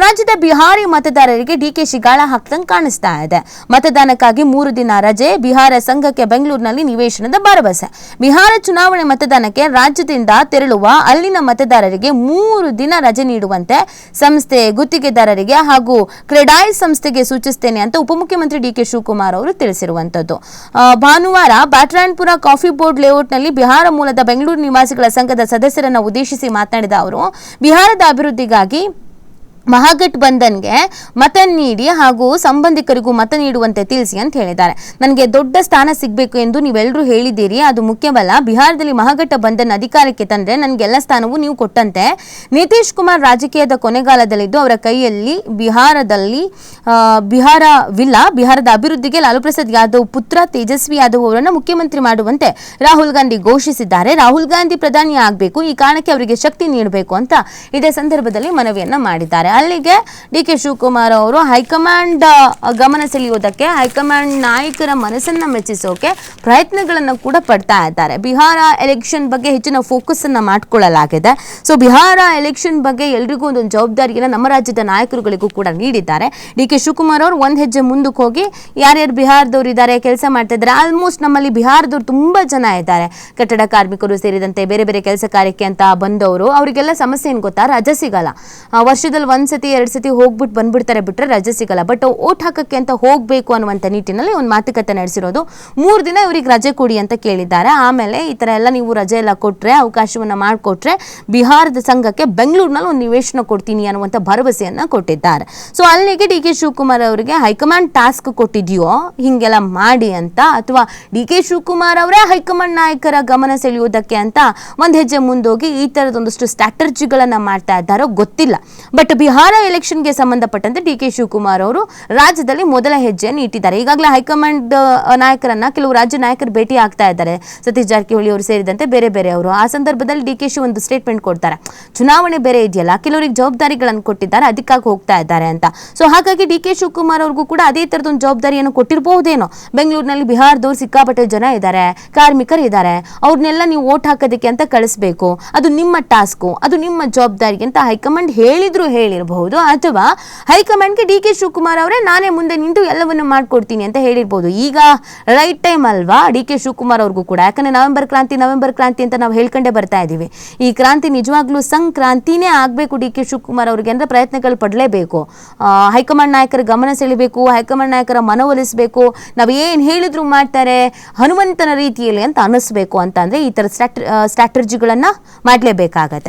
ರಾಜ್ಯದ ಬಿಹಾರಿ ಮತದಾರರಿಗೆ ಡಿಕೆಶಿ ಗಾಳ ಹಾಕ್ದಂಗೆ ಕಾಣಿಸ್ತಾ ಇದೆ. ಮತದಾನಕ್ಕಾಗಿ ಮೂರು ದಿನ ರಜೆ, ಬಿಹಾರ ಸಂಘಕ್ಕೆ ಬೆಂಗಳೂರಿನಲ್ಲಿ ನಿವೇಶನದ ಭರವಸೆ. ಬಿಹಾರ ಚುನಾವಣೆ ಮತದಾನಕ್ಕೆ ರಾಜ್ಯದಿಂದ ತೆರಳುವ ಅಲ್ಲಿನ ಮತದಾರರಿಗೆ ಮೂರು ದಿನ ರಜೆ ನೀಡುವಂತೆ ಸಂಸ್ಥೆ ಗುತ್ತಿಗೆದಾರರಿಗೆ ಹಾಗೂ ಕ್ರೆಡಾಯ್ ಸಂಸ್ಥೆಗೆ ಸೂಚಿಸ್ತೇನೆ ಅಂತ ಉಪಮುಖ್ಯಮಂತ್ರಿ ಡಿಕೆ ಶಿವಕುಮಾರ್ ಅವರು ತಿಳಿಸಿರುವಂತದ್ದು ಭಾನುವಾರ ಬ್ಯಾಟ್ರಾಯನ್ಪುರ ಕಾಫಿ ಬೋರ್ಡ್ ಲೇಔಟ್ನಲ್ಲಿ ಬಿಹಾರ ಮೂಲದ ಬೆಂಗಳೂರು ನಿವಾಸಿಗಳ ಸಂಘದ ಸದಸ್ಯರನ್ನು ಉದ್ದೇಶಿಸಿ ಮಾತನಾಡಿದ ಅವರು, ಬಿಹಾರದ ಅಭಿವೃದ್ಧಿಗಾಗಿ ಮಹಾಗಠಬಂಧನ್ಗೆ ಮತ ನೀಡಿ ಹಾಗೂ ಸಂಬಂಧಿಕರಿಗೂ ಮತ ನೀಡುವಂತೆ ತಿಳಿಸಿ ಅಂತ ಹೇಳಿದ್ದಾರೆ. ನನಗೆ ದೊಡ್ಡ ಸ್ಥಾನ ಸಿಗಬೇಕು ಎಂದು ನೀವೆಲ್ಲರೂ ಹೇಳಿದ್ದೀರಿ. ಅದು ಮುಖ್ಯವಲ್ಲ ಬಿಹಾರದಲ್ಲಿ ಮಹಾಗಠಬಂಧನ್ ಅಧಿಕಾರಕ್ಕೆ ತಂದರೆ ನನಗೆಲ್ಲ ಸ್ಥಾನವೂ ನೀವು ಕೊಟ್ಟಂತೆ. ನಿತೀಶ್ ಕುಮಾರ್ ರಾಜಕೀಯದ ಕೊನೆಗಾಲದಲ್ಲಿದ್ದು ಅವರ ಕೈಯಲ್ಲಿ ಬಿಹಾರದಲ್ಲಿ ಬಿಹಾರ ಬಿಹಾರವಿಲ್ಲ. ಬಿಹಾರದ ಅಭಿವೃದ್ಧಿಗೆ ಲಾಲು ಪ್ರಸಾದ್ ಯಾದವ್ ಪುತ್ರ, ತೇಜಸ್ವಿ ಯಾದವ್ ಅವರನ್ನು ಮುಖ್ಯಮಂತ್ರಿ ಮಾಡುವಂತೆ ರಾಹುಲ್ ಗಾಂಧಿ ಘೋಷಿಸಿದ್ದಾರೆ. ರಾಹುಲ್ ಗಾಂಧಿ ಪ್ರಧಾನಿ ಆಗಬೇಕು. ಈ ಕಾರಣಕ್ಕೆ ಅವರಿಗೆ ಶಕ್ತಿ ನೀಡಬೇಕು ಅಂತ ಇದೇ ಸಂದರ್ಭದಲ್ಲಿ ಮನವಿಯನ್ನು ಮಾಡಿದ್ದಾರೆ. ಅಲ್ಲಿಗೆ ಡಿ ಕೆ ಶಿವಕುಮಾರ್ ಅವರು ಹೈಕಮಾಂಡ್ ಗಮನ ಸೆಳೆಯುವುದಕ್ಕೆ ಹೈಕಮಾಂಡ್ ನಾಯಕರ ಮನಸ್ಸನ್ನ ಮೆಚ್ಚಿಸೋಕೆ ಪ್ರಯತ್ನಗಳನ್ನು ಕೂಡ ಪಡ್ತಾ ಇದ್ದಾರೆ. ಬಿಹಾರ ಎಲೆಕ್ಷನ್ ಬಗ್ಗೆ ಹೆಚ್ಚಿನ ಫೋಕಸ್ ಅನ್ನ ಮಾಡ್ಕೊಳ್ಳಲಾಗಿದೆ. ಸೊ ಬಿಹಾರ ಎಲೆಕ್ಷನ್ ಬಗ್ಗೆ ಎಲ್ರಿಗೂ ಒಂದೊಂದು ಜವಾಬ್ದಾರಿಯನ್ನು ನಮ್ಮ ರಾಜ್ಯದ ನಾಯಕರುಗಳಿಗೂ ಕೂಡ ನೀಡಿದ್ದಾರೆ. ಡಿ ಕೆ ಶಿವಕುಮಾರ್ ಅವರು ಒಂದು ಹೆಜ್ಜೆ ಮುಂದಕ್ಕೆ ಹೋಗಿ ಯಾರ್ಯಾರು ಬಿಹಾರದವ್ರು ಇದ್ದಾರೆ, ಕೆಲಸ ಮಾಡ್ತಾ ಇದ್ದಾರೆ ಆಲ್ಮೋಸ್ಟ್ ನಮ್ಮಲ್ಲಿ ಬಿಹಾರದವರು ತುಂಬಾ ಜನ ಇದ್ದಾರೆ. ಕಟ್ಟಡ ಕಾರ್ಮಿಕರು ಸೇರಿದಂತೆ ಬೇರೆ ಬೇರೆ ಕೆಲಸ ಕಾರ್ಯಕ್ಕೆ ಅಂತ ಬಂದವರು. ಅವರಿಗೆಲ್ಲ ಸಮಸ್ಯೆ ಏನು ಗೊತ್ತಾ? ರಜೆ ಸಿಗಲ್ಲ. ವರ್ಷದಲ್ಲಿ ಒಂದ್ ಸತಿ ಎರಡು ಸತಿ ಹೋಗ್ಬಿಟ್ಟು ಬಂದ್ಬಿಡ್ತಾರೆ ಬಿಟ್ರೆ ರಜೆ ಸಿಗಲ್ಲ. ಬಟ್ ಓಟ್ ಹಾಕಕ್ಕೆ ಅಂತ ಹೋಗ್ಬೇಕು ಅನ್ನುವಂಥ ನಿಟ್ಟಿನಲ್ಲಿ ಒಂದು ಮಾತುಕತೆ ನಡೆಸಿರೋದು. ಮೂರು ದಿನ ಇವ್ರಿಗೆ ರಜೆ ಕೊಡಿ ಅಂತ ಕೇಳಿದ್ದಾರೆ. ಆಮೇಲೆ ಈ ಥರ ಎಲ್ಲ ನೀವು ರಜೆ ಎಲ್ಲ ಕೊಟ್ರೆ, ಅವಕಾಶವನ್ನ ಮಾಡಿಕೊಟ್ರೆ ಬಿಹಾರದ ಸಂಘಕ್ಕೆ ಬೆಂಗಳೂರಿನಲ್ಲಿ ಒಂದು ನಿವೇಶನ ಕೊಡ್ತೀನಿ ಅನ್ನುವಂಥ ಭರವಸೆಯನ್ನ ಕೊಟ್ಟಿದ್ದಾರೆ. ಸೊ ಅಲ್ಲಿಗೆ ಡಿ ಕೆ ಶಿವಕುಮಾರ್ ಅವರಿಗೆ ಹೈಕಮಾಂಡ್ ಟಾಸ್ಕ್ ಕೊಟ್ಟಿದೆಯೋ, ಹೀಗೆಲ್ಲ ಮಾಡಿ ಅಂತ, ಅಥವಾ ಡಿ ಕೆ ಶಿವಕುಮಾರ್ ಅವರೇ ಹೈಕಮಾಂಡ್ ನಾಯಕರ ಗಮನ ಸೆಳೆಯುವುದಕ್ಕೆ ಅಂತ ಒಂದು ಹೆಜ್ಜೆ ಮುಂದೋಗಿ ಈ ತರದೊಂದಷ್ಟು ಸ್ಟ್ರಾಟರ್ಜಿಗಳನ್ನ ಮಾಡ್ತಾ ಇದ್ದಾರೋ ಗೊತ್ತಿಲ್ಲ. ಬಟ್ ಬಿಹಾರ ಎಲೆಕ್ಷನ್ಗೆ ಸಂಬಂಧಪಟ್ಟಂತೆ ಡಿ ಕೆ ಶಿವಕುಮಾರ್ ಅವರು ರಾಜ್ಯದಲ್ಲಿ ಮೊದಲ ಹೆಜ್ಜೆಯನ್ನು ಇಟ್ಟಿದ್ದಾರೆ. ಈಗಾಗಲೇ ಹೈಕಮಾಂಡ್ ನಾಯಕರನ್ನ ಕೆಲವು ರಾಜ್ಯ ನಾಯಕರು ಭೇಟಿ ಆಗ್ತಾ ಇದ್ದಾರೆ. ಸತೀಶ್ ಜಾರಕಿಹೊಳಿ ಅವರು ಸೇರಿದಂತೆ ಬೇರೆ ಬೇರೆ ಅವರು. ಆ ಸಂದರ್ಭದಲ್ಲಿ ಡಿ ಕೆ ಒಂದು ಸ್ಟೇಟ್ಮೆಂಟ್ ಕೊಡ್ತಾರೆ. ಚುನಾವಣೆ ಬೇರೆ ಇದೆಯಲ್ಲ, ಕೆಲವರಿಗೆ ಜವಾಬ್ದಾರಿಗಳನ್ನು ಕೊಟ್ಟಿದ್ದಾರೆ, ಅದಕ್ಕಾಗಿ ಹೋಗ್ತಾ ಇದ್ದಾರೆ ಅಂತ. ಸೊ ಹಾಗಾಗಿ ಡಿ ಕೆ ಶಿವಕುಮಾರ್ ಅವ್ರಿಗೂ ಕೂಡ ಅದೇ ತರದೊಂದು ಜವಾಬ್ದಾರಿಯನ್ನು ಕೊಟ್ಟಿರಬಹುದೇನೋ. ಬೆಂಗಳೂರಿನಲ್ಲಿ ಬಿಹಾರದವ್ರು ಸಿಕ್ಕಾಪಟ್ಟೆ ಜನ ಇದ್ದಾರೆ, ಕಾರ್ಮಿಕರು ಇದ್ದಾರೆ. ಅವ್ರನ್ನೆಲ್ಲ ನೀವು ಓಟ್ ಹಾಕೋದಕ್ಕೆ ಅಂತ ಕಳಿಸ್ಬೇಕು. ಅದು ನಿಮ್ಮ ಟಾಸ್ಕು, ಅದು ನಿಮ್ಮ ಜವಾಬ್ದಾರಿ ಅಂತ ಹೈಕಮಾಂಡ್ ಹೇಳಿದ್ರು ಹೇಳಿರಬಹುದು ಅಥವಾ ಹೈಕಮಾಂಡ್ಗೆ ಡಿ ಕೆ ಶಿವಕುಮಾರ್ ಅವರೇ, ನಾನೇ ಮುಂದೆ ನಿಂತು ಎಲ್ಲವನ್ನು ಮಾಡಿಕೊಡ್ತೀನಿ ಅಂತ ಹೇಳಿರ್ಬೋದು. ಈಗ ರೈಟ್ ಟೈಮ್ ಅಲ್ವಾ? ಡಿ ಕೆ ಶಿವಕುಮಾರ್ ಅವ್ರಿಗೂ ಕೂಡ. ಯಾಕಂದರೆ ನವೆಂಬರ್ ಕ್ರಾಂತಿ ನವೆಂಬರ್ ಕ್ರಾಂತಿ ಅಂತ ನಾವು ಹೇಳ್ಕೊಂಡೇ ಬರ್ತಾ ಇದ್ದೀವಿ ಈ ಕ್ರಾಂತಿ ನಿಜವಾಗ್ಲೂ ಸಂಕ್ರಾಂತಿನೇ ಆಗಬೇಕು ಡಿ ಕೆ ಶಿವಕುಮಾರ್ ಅವ್ರಿಗೆ ಅಂದ್ರೆ ಪ್ರಯತ್ನಗಳು ಪಡಲೇಬೇಕು. ಹೈಕಮಾಂಡ್ ನಾಯಕರ ಗಮನ ಸೆಳಿಬೇಕು, ಹೈಕಮಾಂಡ್ ನಾಯಕರ ಮನವೊಲಿಸಬೇಕು. ನಾವು ಏನು ಹೇಳಿದ್ರು ಮಾಡ್ತಾರೆ ಹನುಮಂತನ ರೀತಿಯಲ್ಲಿ ಅಂತ ಅನಿಸ್ಬೇಕು ಅಂತ ಅಂದ್ರೆ ಈ ಥರ ಸ್ಟ್ರಾಟ್ ಸ್ಟ್ರಾಟಜಿಗಳನ್ನು ಮಾಡಲೇಬೇಕಾಗತ್ತೆ.